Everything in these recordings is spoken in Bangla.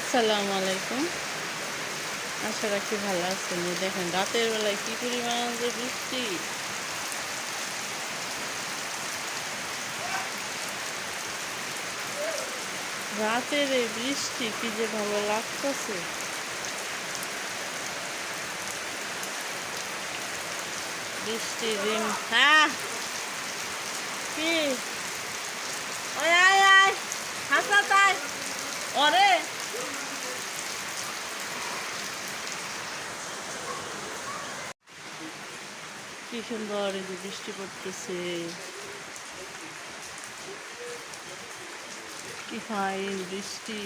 আসসালামু আলাইকুম। আশা রাখি ভালো আছেন। দেখেন, রাতের বেলায় কি পরিমাণ যে বৃষ্টি। রাতের এই বৃষ্টি কি যে ভালো লাগতেছে। বৃষ্টি রিম হ্যাঁ। কি? ওই, আয় আয়। হাসা তাই। ওরে। কি সুন্দর এই যে বৃষ্টি পড়তেছে। কি ফাইন বৃষ্টি।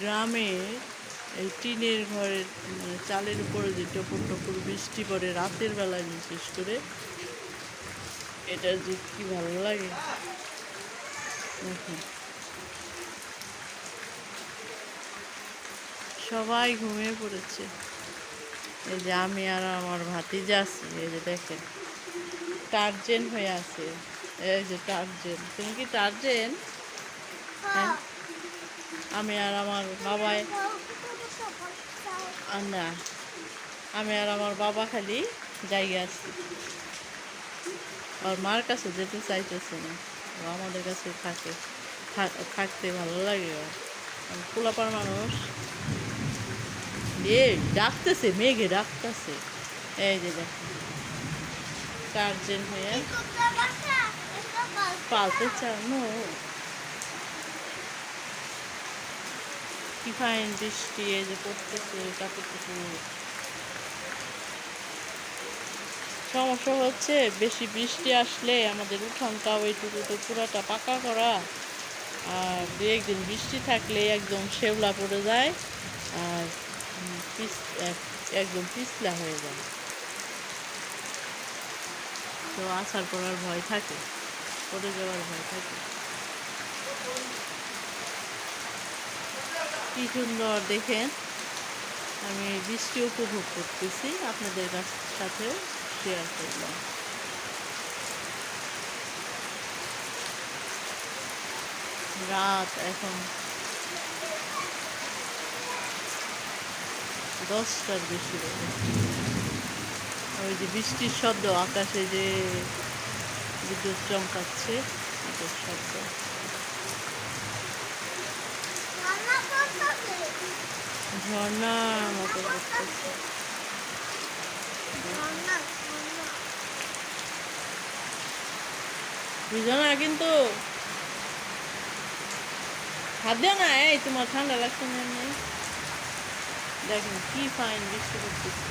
গ্রামে এই টিনের ঘরের মানে চালের উপরে যে টপুর টপুর বৃষ্টি পড়ে রাতের বেলায় বিশেষ করে, এটা যে কি ভালো লাগে। দেখুন। সবাই ঘুমিয়ে পড়েছে। এই যে আমি আর আমার ভাতিজা আছি, এই যে দেখেন, টার্জেন হয়ে আছে। এই যে টার্জেন, তুমি কি টার্জেন? হ্যাঁ আমি আর আমার বাবাই না, আমি আর আমার বাবা খালি জায়গা আছি। আর মার কাছে যেতে চাইতেছে না। আমাদের কাছে থাকে থাক- থাকতে ভালো লাগে পোলাপার মানুষ। এ, ডাকতেছে, মেঘে ডাকতেছে। এই যে দেখ টার্জেন হয়ে পালতে চাও নো কি ফাইন বৃষ্টি, এই যে পড়তেছে কাপড় সমস্যা হচ্ছে, বেশি বৃষ্টি আসলে আমাদের উঠানটা, ওইটুকু তো পুরাটা পাকা করা। আর দু একদিন বৃষ্টি থাকলে একদম শেওলা পড়ে যায়। আর একদম পিছলা হয়ে যায়। তো আসার পর আর ভয় থাকে, পড়ে যাওয়ার ভয় থাকে। কি সুন্দর দেখেন, আমি বৃষ্টি উপভোগ করতেছি, আপনাদের সাথে শেয়ার করলাম। রাত এখন দশটার বেশি। ওই যে বৃষ্টির শব্দ, আকাশে যে বিদ্যুৎ চমকাচ্ছে শব্দ ঝর্ণার মতো করতেছে কিন্তু দিও না, এই তোমার ঠান্ডা লাগছে না? দেখেন কি ফাইন বৃষ্টি করতেছে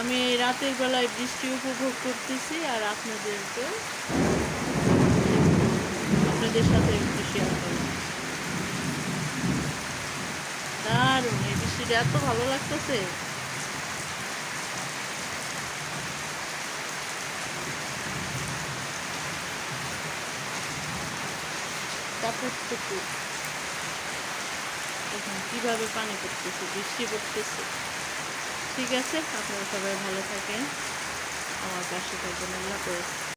আমি রাতের বেলায় বৃষ্টি উপভোগ করতেছি আর আপনাদেরকে আপনাদের সাথে একটু শেয়ার করলাম দারুণ, এই বৃষ্টিটা এত ভালো লাগতেছে। কাপড় টুকু এখন কীভাবে পানি পড়তেছে, বৃষ্টি পড়তেছে। ঠিক আছে, আপনারা সবাই ভালো থাকেন। আমার পাশে থাকবেন, আল্লাহ হাফেজ।